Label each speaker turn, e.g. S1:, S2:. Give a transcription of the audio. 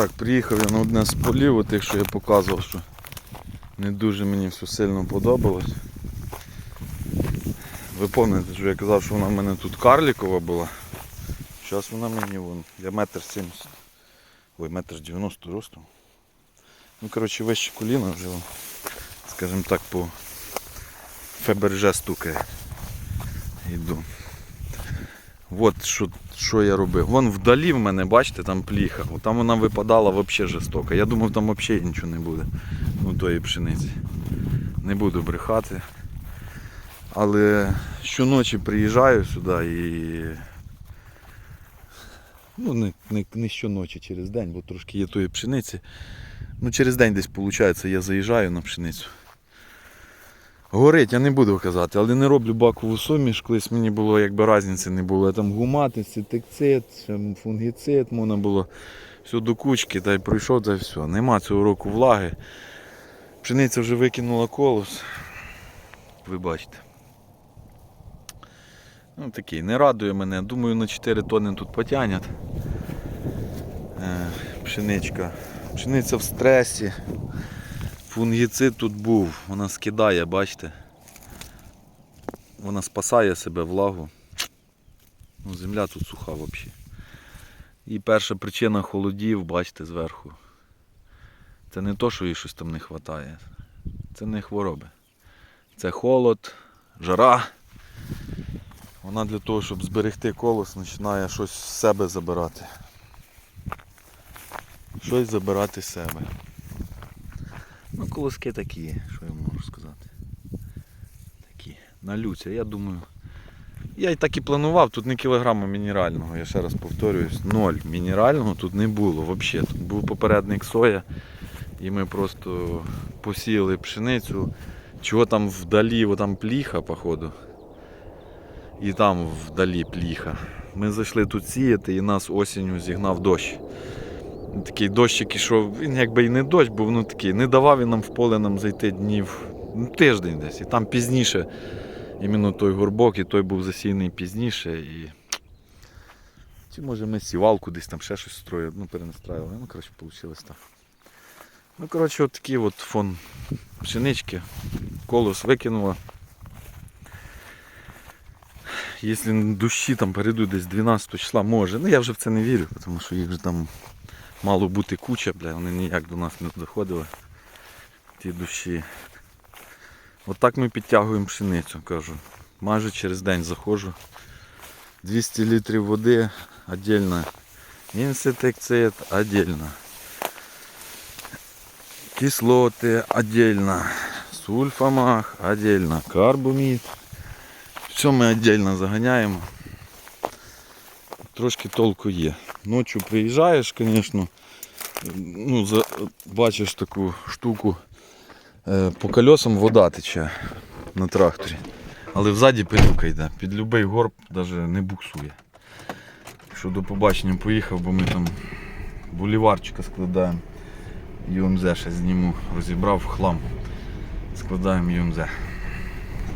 S1: Так, приїхав я на одне з полів, от тих, що я показував, що не дуже мені все сильно подобалось. Ви пам'ятаєте, що я казав, що вона в мене тут карлікова була. Зараз вона мені вон, я метр сімдесят. Ой, метр дев'яносто ростом. Ну, коротше, вище коліна вже, скажімо так, по Феберже стукає. Йду. От що, що я робив. Вон вдалі в мене, бачите, там пліха. Там вона випадала взагалі жорстоко. Я думав, там взагалі нічого не буде. Ну тої пшениці. Не буду брехати. Але щоночі приїжджаю сюди і. Ну, не, не, не щоночі, через день, бо трошки є тої пшениці. Ну, через день десь виходить, я заїжджаю на пшеницю. Горить, я не буду казати, але не роблю бакову суміш, колись мені було якби різниці не було. Там гумати, ситикцит, фунгіцид, можна було все до кучки, та й пройшов, та й все. Нема цього року влаги. Пшениця вже викинула колос. Ви бачите. Ну такий, не радує мене. Думаю, на 4 тонни тут потягнять. Е, Пшеничка. Пшениця в стресі. Фунгіцид тут був, вона скидає, бачите. Вона спасає себе влагу. Ну, земля тут суха взагалі. І перша причина холодів, бачите, зверху. Це не то, що їй щось там не вистачає. Це не хвороби. Це холод, жара. Вона для того, щоб зберегти колос, починає щось з себе забирати. Щось забирати з себе. Колоски такі, що я можу сказати. Такі. Налються, я думаю. Я і так і планував, тут не кілограма мінерального, я ще раз повторююсь, ноль мінерального тут не було взагалі. Тут був попередник соя, і ми просто посіяли пшеницю. Чого там вдалі, о, там пліха, походу. І там вдалі пліха. Ми зайшли тут сіяти і нас осінню зігнав дощ. Такий дощик ішов, він якби і не дощ, бо воно такий, не давав він нам в поле нам зайти днів ну, тиждень десь. І там пізніше, іменно той горбок, і той був засіяний пізніше. І... Чи може ми сівалку десь там ще щось строїли, ну перенастраювали. Ну, коротше, вийшло так. Ну, коротше, от такий от фон пшенички. Колос викинула. Якщо дощі там перейдуть десь 12 числа, може. Ну я вже в це не вірю, тому що їх вже там мало бути куча, бля, вони ніяк до нас не заходили. Ті душі. Отак ми підтягуємо пшеницю, кажу. Майже через день заходжу. 200 літрів води отдельно. Інсектицид отдельно. Кислоти отдельно. Сульфамах отдельно. Карбомід. Все ми отдельно заганяємо. Трошки толку є. Ночі приїжджаєш, звісно, ну, за, бачиш таку штуку, е, по колесам вода тече на тракторі. Але взаді пилюка йде. Під будь-який горб навіть не буксує. Що до побачення поїхав, бо ми там буліварчика складаємо. ЮМЗ ще зніму, розібрав хлам. Складаємо ЮМЗ.